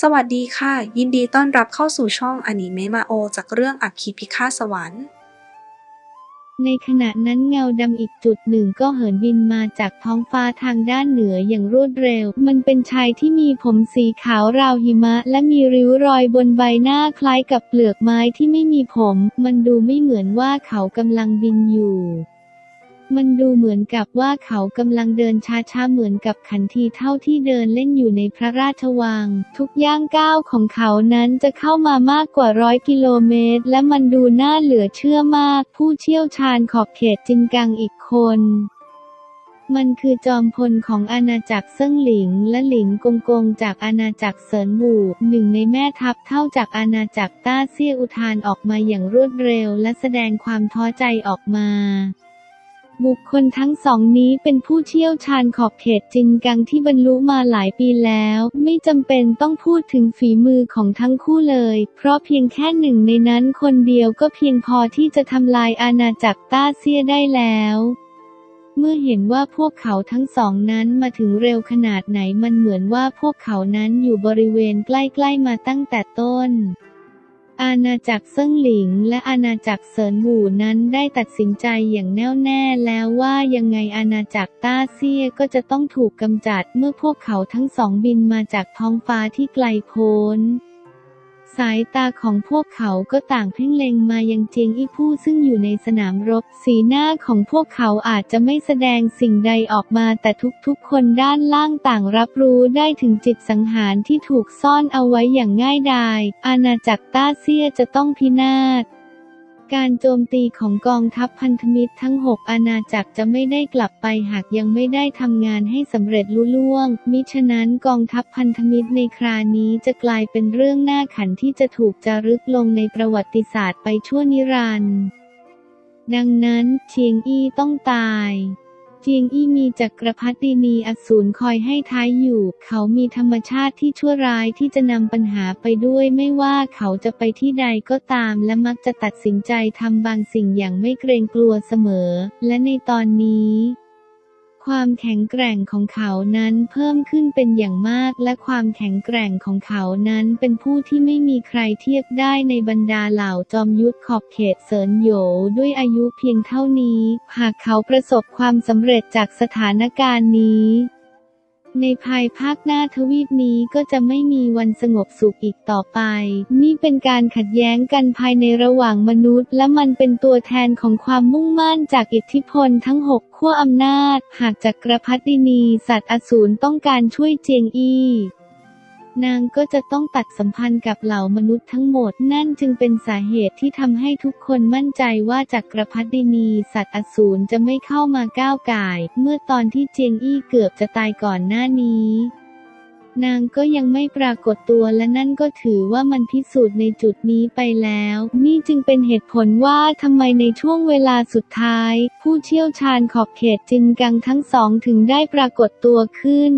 สวัสดีค่ะ ยินดีต้อนรับเข้าสู่ช่องอนิเมะมาโอ จากเรื่องอัคคีพิฆาตสวรรค์ ในขณะนั้นเงาดำอีกจุดหนึ่งก็เหินบินมาจากท้องฟ้าทางด้านเหนืออย่างรวดเร็ว มันเป็นชายที่มีผมสีขาวราวหิมะ และมีริ้วรอยบนใบหน้าคล้ายกับเปลือกไม้ที่ไม่มีผม มันดูไม่เหมือนว่าเขากำลังบินอยู่ มันดูเหมือนกับว่าเขากำลังเดินช้าๆเหมือนกับขันทีเท่าที่เดินเล่นอยู่ในพระราชวัง ทุกย่างก้าวของเขานั้นจะเข้ามามากกว่าร้อยกิโลเมตร และมันดูน่าเหลือเชื่อมาก ผู้เชี่ยวชาญขอบเขตจินกังอีกคนมันคือจอมพลของอาณาจักรเซิ่งหลิง และหลิงกงกงจากอาณาจักรเซินหู่หนึ่งในแม่ทัพเท่าจากอาณาจักรต้าเซี่ยอุทานออกมาอย่างรวดเร็วและแสดงความท้อใจออกมา บุคคลทั้งสองนี้เป็นผู้เชี่ยวชาญขอบเขตจินกังที่บรรลุมาหลายปีแล้ว ไม่จำเป็นต้องพูดถึงฝีมือของทั้งคู่เลย เพราะเพียงแค่หนึ่งในนั้นคนเดียวก็เพียงพอที่จะทำลายอาณาจักรต้าเซียได้แล้วเมื่อเห็นว่าพวกเขาทั้งสองนั้นมาถึงเร็วขนาดไหนมันเหมือนว่าพวกเขานั้นอยู่บริเวณใกล้ๆมาตั้งแต่ต้น อาณาจักรเซิ่งหลิงและอาณาจักรเซินหูนั้นได้ตัดสินใจอย่างแน่วแน่แล้วว่ายังไงอาณาจักรต้าเซียก็จะต้องถูกกำจัดเมื่อพวกเขาทั้งสองบินมาจากท้องฟ้าที่ไกลโพ้น สายตาของพวกเขาก็ต่างเพ่งเล็งมายังเจียงอี้ผู้ซึ่งอยู่ในสนามรบ สีหน้าของพวกเขาอาจจะไม่แสดงสิ่งใดออกมาแต่ทุกๆ คนด้านล่างต่างรับรู้ได้ถึงจิตสังหารที่ถูกซ่อนเอาไว้อย่างง่ายดาย อาณาจักรต้าเซียจะต้องพินาศ การโจมตีของกองทัพพันธมิตรทั้ง 6 อาณาจักรจะไม่ได้กลับไปหากยังไม่ได้ทำงานให้สำเร็จลุล่วง มิฉะนั้นกองทัพพันธมิตรในครานี้จะกลายเป็นเรื่องน่าขันที่จะถูกจารึกลงในประวัติศาสตร์ไปชั่วนิรันดร์ดังนั้นเชียงอี้ต้องตาย เจียงอี้มีจักรพรรดินีอสูรคอยให้ท้ายอยู่ เขามีธรรมชาติที่ชั่วร้ายที่จะนำปัญหาไปด้วยไม่ว่าเขาจะไปที่ใดก็ตาม และมักจะตัดสินใจทำบางสิ่งอย่างไม่เกรงกลัวเสมอ และในตอนนี้ ความแข็งแกร่งของเขานั้นเพิ่มขึ้นเป็นอย่างมาก และความแข็งแกร่งของเขานั้นเป็นผู้ที่ไม่มีใครเทียบได้ในบรรดาเหล่าจอมยุทธขอบเขตเซินโหยด้วยอายุเพียงเท่านี้ หากเขาประสบความสำเร็จจากสถานการณ์นี้ ในภายภาคหน้าทวีปนี้ก็จะไม่มีวันสงบสุขอีกต่อไป นี่เป็นการขัดแย้งกันภายในระหว่างมนุษย์ และมันเป็นตัวแทนของความมุ่งมั่นจากอิทธิพลทั้งหกขั้วอำนาจ หากจักรพรรดินีสัตว์อสูรต้องการช่วยเจียงอี้ นางก็จะต้องตัดสัมพันธ์กับเหล่ามนุษย์ทั้งหมด นั่นจึงเป็นสาเหตุที่ทำให้ทุกคนมั่นใจว่าจักรพรรดินีสัตว์อสูรจะไม่เข้ามาก้าวก่าย เมื่อตอนที่เจียงอี้เกือบจะตายก่อนหน้านี้นางก็ยังไม่ปรากฏตัวและนั่นก็ถือว่ามันพิสูจน์ในจุดนี้ไปแล้ว นี่จึงเป็นเหตุผลว่าทำไมในช่วงเวลาสุดท้าย ผู้เชี่ยวชาญขอบเขตจินกังทั้งสองถึงได้ปรากฏตัวขึ้น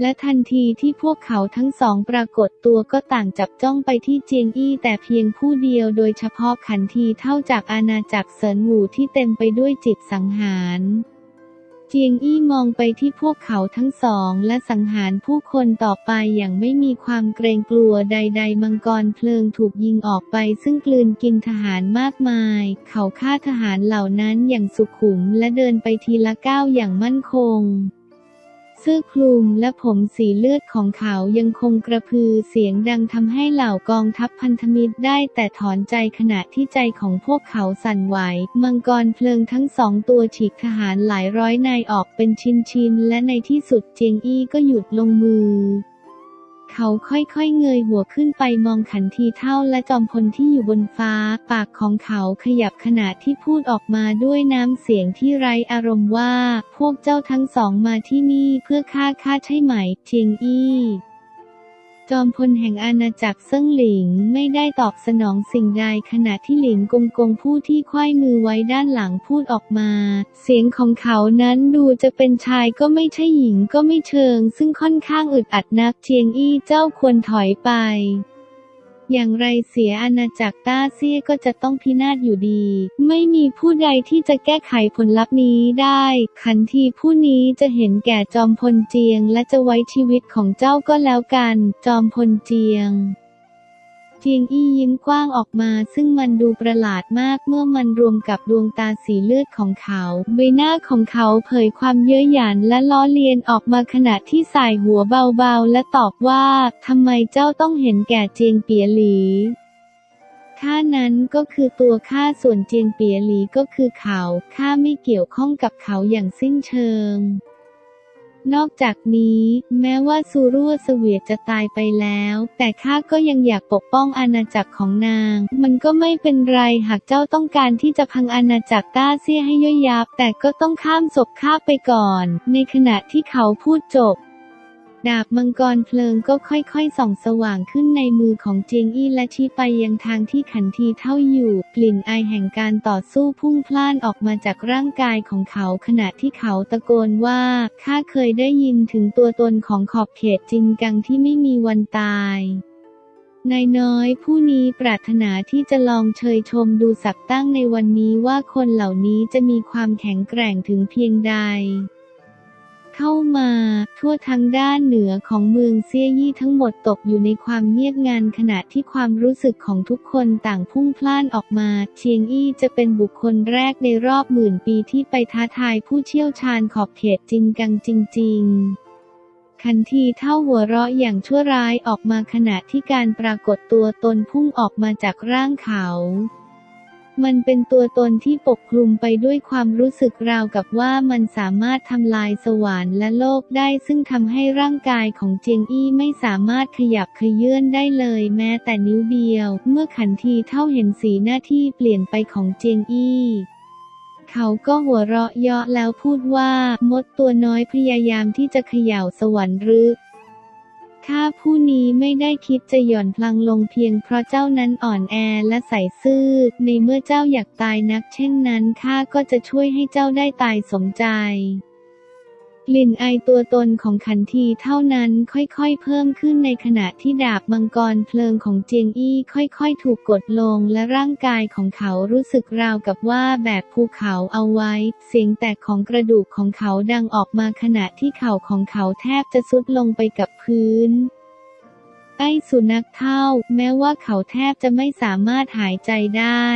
และทันทีที่พวกเขาทั้งสองปรากฏตัวก็ต่างจับจ้องไปที่เจียงอี้แต่เพียงผู้เดียวโดยเฉพาะขันทีเท่าจากอาณาจักรเซินหูที่เต็มไปด้วยจิตสังหารเจียงอี้มองไปที่พวกเขาทั้งสองและสังหารผู้คนต่อไปอย่างไม่มีความเกรงกลัวใด ๆ มังกรเพลิงถูกยิงออกไปซึ่งกลืนกินทหารมากมาย เขาฆ่าทหารเหล่านั้นอย่างสุขุมและเดินไปทีละก้าวอย่างมั่นคง เสื้อคลุมและผมสีเลือดของเขายังคงกระพือเสียงดังทำให้เหล่ากองทัพพันธมิตรได้แต่ถอนใจขณะที่ใจของพวกเขาสั่นไหว มังกรเพลิงทั้งสองตัวฉีกทหารหลายร้อยนายออกเป็นชิ้นๆ และในที่สุดเจียงอี้ก็หยุดลงมือ เขาค่อยๆเงยหัวขึ้นไปมองขันทีเท่าและจอมพลที่อยู่บนฟ้า ปากของเขาขยับขณะที่พูดออกมาด้วยน้ำเสียงที่ไร้อารมณ์ว่า พวกเจ้าทั้งสองมาที่นี่เพื่อฆ่าข้าใช่ไหมเจียงอี้ จอมพลแห่งอาณาจักรเซิ่งหลิงไม่ได้ตอบสนองสิ่งใดขณะที่หลิงกงกงผู้ที่ควยมือไว้ด้านหลังพูดออกมา เสียงของเขานั้นดูจะเป็นชายก็ไม่ใช่หญิงก็ไม่เชิง ซึ่งค่อนข้างอึดอัดนักเชียงอี้เจ้าควรถอยไป อย่างไรเสียอาณาจักรต้าเซี่ยก็จะต้องพินาศอยู่ดี ไม่มีผู้ใดที่จะแก้ไขผลลัพธ์นี้ได้ ขันทีผู้นี้จะเห็นแก่จอมพลเจียง และจะไว้ชีวิตของเจ้าก็แล้วกัน จอมพลเจียง จียงอี้ยิ้มกว้างออกมา ซึ่งมันดูประหลาดมากเมื่อมันรวมกับดวงตาสีเลือดของเขา ใบหน้าของเขาเผยความเย้ยหยันและล้อเลียนออกมาขณะที่สายหัวเบาๆ และตอบว่าทำไมเจ้าต้องเห็นแก่เจียงเปียหลีข้านั้นก็คือตัวข้าส่วนเจียงเปียหลีก็คือเขาข้าไม่เกี่ยวข้องกับเขาอย่างสิ้นเชิง นอกจากนี้แม้ว่าซูรั่วเสวียจะตายไปแล้ว แต่ข้าก็ยังอยากปกป้องอาณาจักรของนาง มันก็ไม่เป็นไรหากเจ้าต้องการที่จะพังอาณาจักรต้าเซี่ยให้ย่อยยับ แต่ก็ต้องข้ามศพข้าไปก่อน ในขณะที่เขาพูดจบ ดาบมังกรเพลิงก็ค่อยๆส่องสว่างขึ้นในมือของเจียงอี้และชี้ไปยังทางที่ขันทีเท่าอยู่ กลิ่นไอแห่งการต่อสู้พุ่งพล่านออกมาจากร่างกายของเขาขณะที่เขาตะโกนว่าข้าเคยได้ยินถึงตัวตนของขอบเขตจินกังที่ไม่มีวันตายนายน้อยผู้นี้ปรารถนาที่จะลองเชยชมดูสักตั้งในวันนี้ว่าคนเหล่านี้จะมีความแข็งแกร่งถึงเพียงใด เข้ามา ทั่วทั้งด้านเหนือของเมืองเซี่ยยี่ทั้งหมดตกอยู่ในความเงียบงันขณะที่ความรู้สึกของทุกคนต่างพุ่งพล่านออกมา เชียงอี้จะเป็นบุคคลแรกในรอบหมื่นปีที่ไปท้าทายผู้เชี่ยวชาญขอบเขตจินกังจริงๆคันทีเท่าหัวเราะอย่างชั่วร้ายออกมาขณะที่การปรากฏตัวตนพุ่งออกมาจากร่างเขา มันเป็นตัวตนที่ปกคลุมไปด้วยความรู้สึกราวกับว่ามันสามารถทำลายสวรรค์และโลกได้ ซึ่งทำให้ร่างกายของเจียงอี้ไม่สามารถขยับเขยื่อนได้เลยแม้แต่นิ้วเดียว เมื่อขันทีเท่าเห็นสีหน้าที่เปลี่ยนไปของเจียงอี้เขาก็หัวเราะเยาะแล้วพูดว่า มดตัวน้อยพยายามที่จะเขย่าสวรรค์หรือ ข้าผู้นี้ไม่ได้คิดจะหย่อนพลังลงเพียงเพราะเจ้านั้นอ่อนแอและใส่ซื่อ ในเมื่อเจ้าอยากตายนักเช่นนั้นข้าก็จะช่วยให้เจ้าได้ตายสมใจ กลิ่นไอตัวตนของขันทีเท่านั้นค่อยๆ เพิ่มขึ้นในขณะที่ดาบมังกรเพลิงของเจียงอี้ค่อยๆ ถูกกดลงและร่างกายของเขารู้สึกราวกับว่าแบกภูเขาเอาไว้ เสียงแตกของกระดูกของเขาดังออกมาขณะที่เข่าของเขาแทบจะสุดลงไปกับพื้นไอ้สุนัขเท่า แม้ว่าเขาแทบจะไม่สามารถหายใจได้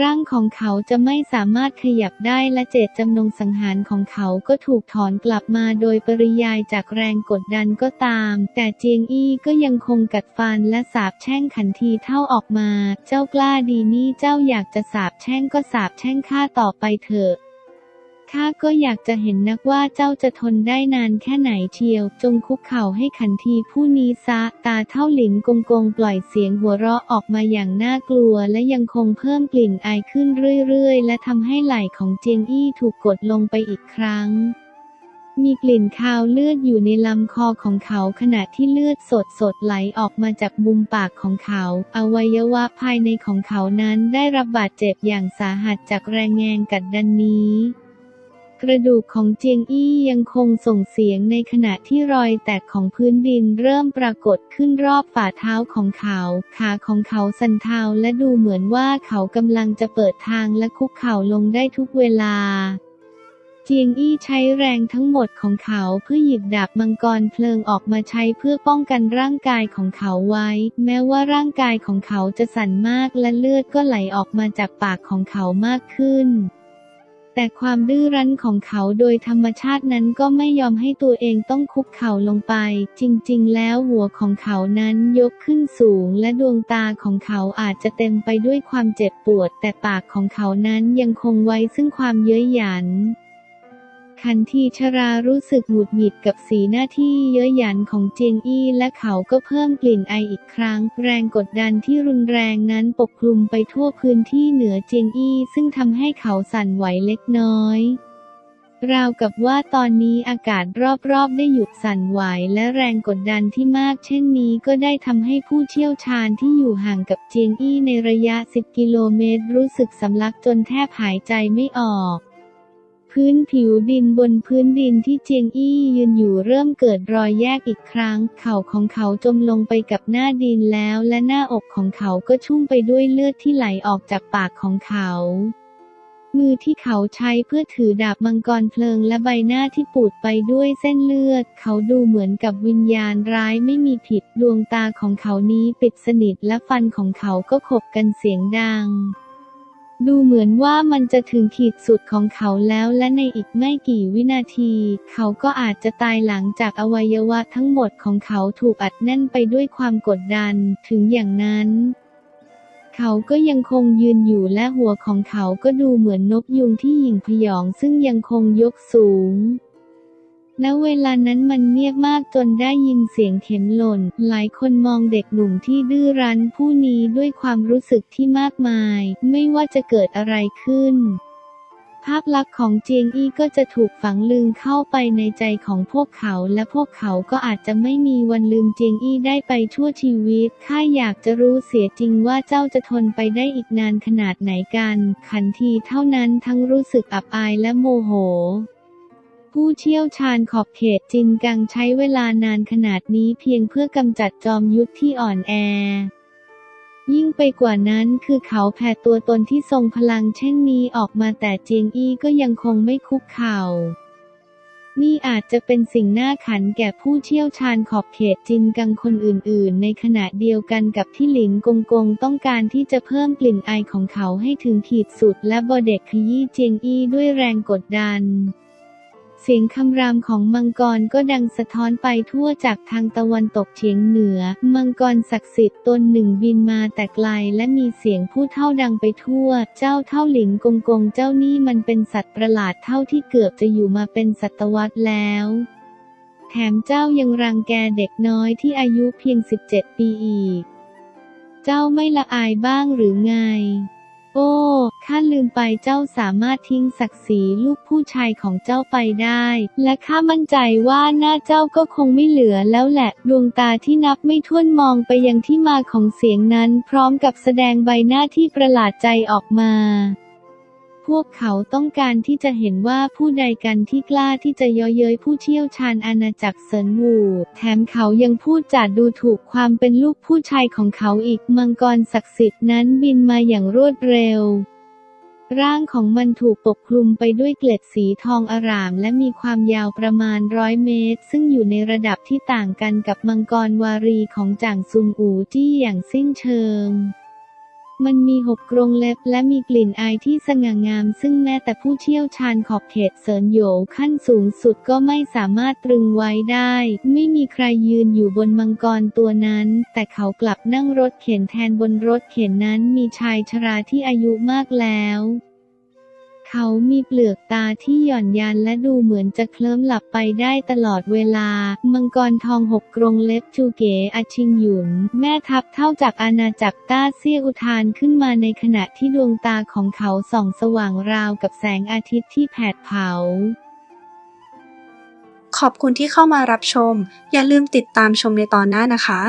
ร่างของเขาจะไม่สามารถขยับได้และเจตจำนงสังหารของเขาก็ถูกถอนกลับมาโดยปริยายจากแรงกดดันก็ตาม แต่เจียงอี้ก็ยังคงกัดฟันและสาบแช่งขันทีเท่าออกมา เจ้ากล้าดีนี่เจ้าอยากจะสาบแช่งก็สาบแช่งข้าต่อไปเถอะ ข้าก็อยากจะเห็นนักว่าเจ้าจะทนได้นานแค่ไหนเชียว จงคุกเข่าให้ขันทีผู้นี้ซะ ตาเท่าหลินกงกงปล่อยเสียงหัวเราะออกมาอย่างน่ากลัว และยังคงเพิ่มกลิ่นไอขึ้นเรื่อยๆ และทำให้ไหล่ของเจียงอี้ถูกกดลงไปอีกครั้งมีกลิ่นคาวเลือดอยู่ในลำคอของเขาขณะที่เลือดสดสดๆไหลออกมาจากมุมปากของเขา อวัยวะภายในของเขานั้นได้รับบาดเจ็บอย่างสาหัสจากแรงแงงกัดดันนี้ กระดูกของเจียงอี้ยังคงส่งเสียงในขณะที่รอยแตกของพื้นดินเริ่มปรากฏขึ้นรอบฝ่าเท้าของเขา ขาของเขาสั่นเทาและดูเหมือนว่าเขากำลังจะเปิดทางและคุกเข่าลงได้ทุกเวลาเจียงอี้ใช้แรงทั้งหมดของเขาเพื่อหยิบดาบมังกรเพลิงออกมาใช้เพื่อป้องกันร่างกายของเขาไว้ แม้ว่าร่างกายของเขาจะสั่นมากและเลือดก็ไหลออกมาจากปากของเขามากขึ้น แต่ความดื้อรั้นของเขาโดยธรรมชาตินั้นก็ไม่ยอมให้ตัวเองต้องคุกเข่าลงไป จริงๆ แล้วหัวของเขานั้นยกขึ้นสูง และดวงตาของเขาอาจจะเต็มไปด้วยความเจ็บปวด แต่ปากของเขานั้นยังคงไว้ซึ่งความเย้ยหยัน ขันทีชรารู้สึกหงุดหงิดกับสีหน้าที่เย้ยหยันของเจียงอี้และเขาก็เพิ่มกลิ่นไออีกครั้ง แรงกดดันที่รุนแรงนั้นปกคลุมไปทั่วพื้นที่เหนือเจียงอี้ซึ่งทำให้เขาสั่นไหวเล็กน้อยราวกับว่าตอนนี้อากาศรอบๆ ได้หยุดสั่นไหวและแรงกดดันที่มากเช่นนี้ก็ได้ทำให้ผู้เชี่ยวชาญที่อยู่ห่างกับเจียงอี้ในระยะ 10 กิโลเมตร รู้สึกสำลักจนแทบหายใจไม่ออก พื้นผิวดินบนพื้นดินที่เจียงอี้ยืนอยู่เริ่มเกิดรอยแยกอีกครั้ง เข่าของเขาจมลงไปกับหน้าดินแล้วและหน้าอกของเขาก็ชุ่มไปด้วยเลือดที่ไหลออกจากปากของเขา มือที่เขาใช้เพื่อถือดาบมังกรเพลิงและใบหน้าที่ปูดไปด้วยเส้นเลือด เขาดูเหมือนกับวิญญาณร้ายไม่มีผิดดวงตาของเขานี้ปิดสนิทและฟันของเขาก็ขบกันเสียงดัง ดูเหมือนว่ามันจะถึงขีดสุดของเขาแล้วและในอีกไม่กี่วินาที เขาก็อาจจะตายหลังจากอวัยวะทั้งหมดของเขาถูกอัดแน่นไปด้วยความกดดัน ถึงอย่างนั้น เขาก็ยังคงยืนอยู่และหัวของเขาก็ดูเหมือนนกยุงที่หยิ่งพยองซึ่งยังคงยกสูง และเวลานั้นมันเงียบมากจนได้ยินเสียงเข็มหล่น หลายคนมองเด็กหนุ่มที่ดื้อรั้นผู้นี้ด้วยความรู้สึกที่มากมาย ไม่ว่าจะเกิดอะไรขึ้น ภาพลักษณ์ของเจียงอี้ก็จะถูกฝังลึงเข้าไปในใจของพวกเขา และพวกเขาก็อาจจะไม่มีวันลืมเจียงอี้ได้ไปชั่วชีวิต ข้าอยากจะรู้เสียจริงว่าเจ้าจะทนไปได้อีกนานขนาดไหนกัน ขันทีเท่านั้นทั้งรู้สึกอับอายและโมโห ผู้เชี่ยวชาญขอบเขตจินกังใช้เวลานานขนาดนี้เพียงเพื่อกำจัดจอมยุทธที่อ่อนแอ ยิ่งไปกว่านั้นคือเขาแผ่ตัวตนที่ทรงพลังเช่นนี้ออกมาแต่เจียงอี้ก็ยังคงไม่คุกเข่า นี่อาจจะเป็นสิ่งน่าขันแก่ผู้เชี่ยวชาญขอบเขตจินกังคนอื่นๆ ในขณะเดียวกันกับที่หลินกงกงต้องการที่จะเพิ่มกลิ่นอายของเขาให้ถึงขีดสุดและบอเด็กขยี้เจียงอี้ด้วยแรงกดดัน เสียงคำรามของมังกรก็ดังสะท้อนไปทั่วจากทางตะวันตกเฉียงเหนือ มังกรศักดิ์สิทธิ์ตนหนึ่งบินมาแต่ไกลและมีเสียงผู้เท่าดังไปทั่ว เจ้าเท่าหลินกงกงเจ้านี่มันเป็นสัตว์ประหลาดเท่าที่เกือบจะอยู่มาเป็นศตวรรษแล้วแถมเจ้ายังรังแกเด็กน้อยที่อายุเพียง 17 ปีอีก เจ้าไม่ละอายบ้างหรือไง โอ้ข้าลืมไปเจ้าสามารถทิ้งศักดิ์ศรีลูกผู้ชายของเจ้าไปได้ และข้ามั่นใจว่าหน้าเจ้าก็คงไม่เหลือแล้วแหละ ดวงตาที่นับไม่ถ้วนมองไปยังที่มาของเสียงนั้น พร้อมกับแสดงใบหน้าที่ประหลาดใจออกมา พวกเขาต้องการที่จะเห็นว่าผู้ใดกันที่กล้าที่จะย่อเย้ยผู้เชี่ยวชาญอาณาจักรเซินวูแถมเขายังพูดจาดูถูกความเป็นลูกผู้ชายของเขาอีกมังกรศักดิ์สิทธิ์นั้นบินมาอย่างรวดเร็ว ร่างของมันถูกปกคลุมไปด้วยเกล็ดสีทองอร่าม และมีความยาวประมาณร้อยเมตร ซึ่งอยู่ในระดับที่ต่างกันกับมังกรวารีของจ่างซุงอูจี้อย่างสิ้นเชิง มันมีหกกรงเล็บและมีกลิ่นอายที่สง่างาม ซึ่งแม้แต่ผู้เชี่ยวชาญขอบเขตเซินโหยขั้นสูงสุดก็ไม่สามารถตรึงไว้ได้ ไม่มีใครยืนอยู่บนมังกรตัวนั้น แต่เขากลับนั่งรถเข็นแทนบนรถเข็นนั้นมีชายชราที่อายุมากแล้ว เขามีเปลือกตาที่หย่อนยันและดูเหมือนจะเคลิ้มหลับไปได้ตลอดเวลา มังกรทองหกกรงเล็บจูเก๋อาชิงหยุน แม่ทัพเท่าจากอาณาจักรต้าเซี่ยอุทานขึ้นมาในขณะที่ดวงตาของเขาส่องสว่างราวกับแสงอาทิตย์ที่แผดเผาขอบคุณที่เข้ามารับชม อย่าลืมติดตามชมในตอนหน้านะคะ